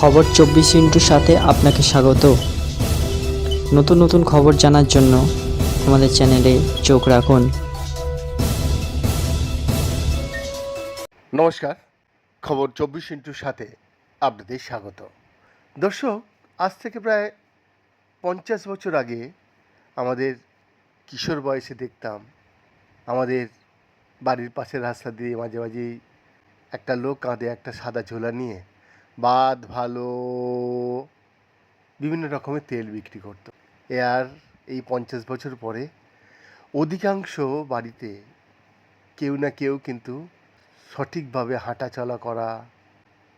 খবর চব্বিশ ইন্টুর সাথে আপনাকে স্বাগত। নতুন নতুন খবর জানার জন্য আমাদের চ্যানেলে চোখ রাখুন। নমস্কার, খবর চব্বিশ ইন্টুর সাথে আপনাদের স্বাগত। দর্শক, আজ থেকে প্রায় পঞ্চাশ বছর আগে আমাদের কিশোর বয়সে দেখতাম, আমাদের বাড়ির পাশের রাস্তা দিয়ে মাঝে মাঝেই একটা লোক কাঁধে একটা সাদা ঝোলা নিয়ে বাদ ভালো। বিভিন্ন রকমের তেল বিক্রি করতো। আর এই পঞ্চাশ বছর পরে অধিকাংশ বাড়িতে কেউ না কেউ কিন্তু সঠিকভাবে হাঁটা চলা করা,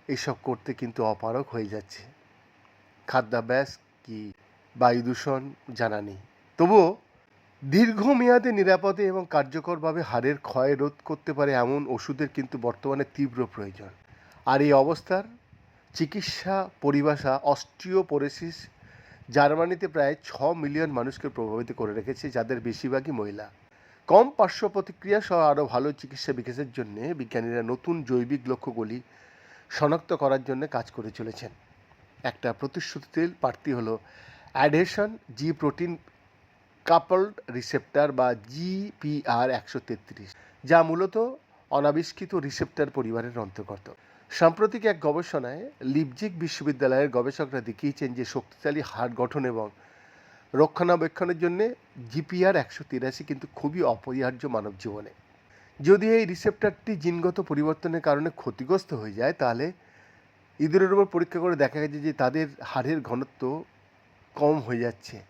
এসব করতে কিন্তু অপারক হয়ে যাচ্ছে। খাদ্যাভ্যাস কি? বায়ু দূষণ জানা নেই। তবুও দীর্ঘমেয়াদে নিরাপদে এবং কার্যকরভাবে হাড়ের ক্ষয় রোধ করতে পারে এমন ওষুধের কিন্তু বর্তমানে তীব্র প্রয়োজন। আর এই অবস্থার চিকিৎসা পরিভাষা, অস্টিওপোরোসিস জার্মানিতে প্রায় ছ মিলিয়ন মানুষকে প্রভাবিত করে রেখেছে, যাদের বেশিরভাগই মহিলা। কম পার্শ্ব প্রতিক্রিয়া সহ আরও ভালো চিকিৎসা বিকাশের জন্য বিজ্ঞানীরা নতুন জৈবিক লক্ষ্যগুলি শনাক্ত করার জন্য কাজ করে চলেছেন। একটা প্রতিশ্রুতির প্রার্থী হলো, adhesion G protein coupled receptor বা জিপিআর একশো তেত্রিশ, যা মূলত অনাবিষ্কৃত রিসেপ্টার পরিবারের অন্তর্গত। সাম্প্রতিক এক গবেষণায় লিপজিক বিশ্ববিদ্যালয়ের গবেষকরা দেখিয়েছেন যে শক্তিশালী হাড় গঠন এবং রক্ষণাবেক্ষণের জন্য জিপিআর একশো তিরাশি কিন্তু খুবই অপরিহার্য মানব জীবনে। যদি এই রিসেপ্টারটি জিনগত পরিবর্তনের কারণে ক্ষতিগ্রস্ত হয়ে যায়, তাহলে ইঁদুরের উপর পরীক্ষা করে দেখা গেছে যে তাদের হাড়ের ঘনত্ব কম হয়ে যাচ্ছে।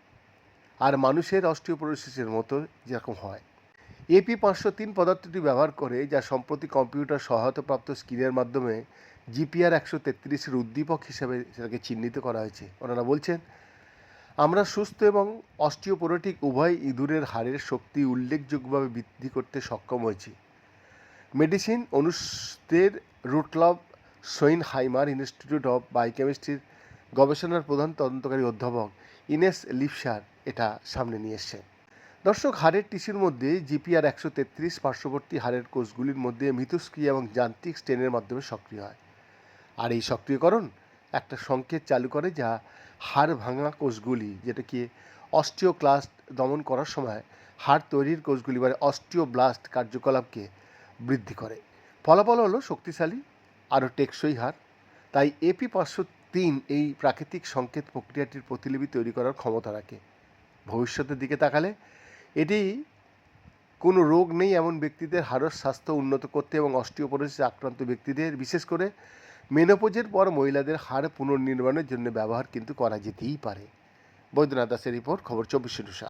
আর মানুষের অস্টিওপোরোসিসের মতো যেরকম হয়। এপি পাঁচশো তিন পদার্থটি ব্যবহার করে, যা সম্প্রতি কম্পিউটার সহায়তাপ্রাপ্ত স্ক্রিনের মাধ্যমে জিপিআর একশো তেত্রিশের উদ্দীপক হিসেবে সেটাকে চিহ্নিত করা হয়েছে। ওনারা বলছেন, আমরা সুস্থ এবং অস্টিওপোরোটিক উভয় ইঁদুরের হাড়ের শক্তি উল্লেখযোগ্যভাবে বৃদ্ধি করতে সক্ষম হয়েছি। মেডিসিন অনুষদের রুটলভ সোইন হাইমার ইনস্টিটিউট অফ বায়োকেমিস্ট্রির গবেষণার প্রধান তদন্তকারী অধ্যাপক ইনেস লিপসার এটা সামনে নিয়ে এসছেন। দর্শক, হাড়ের টিস্যুর মধ্যে জিপিআর একশো তেত্রিশ পার্শ্ববর্তী হাড়ের কোষগুলির মধ্যে মিথস্ক্রিয়া এবং যান্ত্রিক স্টেনের মাধ্যমে সক্রিয় হয়। আর এই সক্রিয়করণ একটা সংকেত চালু করে যা হাড় ভাঙা কোষগুলি, যেটাকে অস্টিওক্লাস্ট দমন করার সময় হাড় তৈরির কোষগুলি মানে অস্টিওব্লাস্ট কার্যকলাপকে বৃদ্ধি করে। ফলাফল হলো শক্তিশালী, আরও টেকসই হার তাই এপি পাঁচশো তিন এই প্রাকৃতিক সংকেত প্রক্রিয়াটির প্রতিলিপি তৈরি করার ক্ষমতা রাখে। ভবিষ্যতের দিকে তাকালে এটি কোনো রোগ নেই এমন ব্যক্তিদের হাড়ের স্বাস্থ্য উন্নত করতে এবং অস্টিওপোরোসিস আক্রান্ত ব্যক্তিদের, বিশেষ করে মেনোপোজের পর মহিলাদের হাড় পুনর্নির্মাণের জন্য ব্যবহার কিন্তু করা যেতেই পারে। বৈদ্যনাথ দাসের রিপোর্ট, খবর চব্বিশ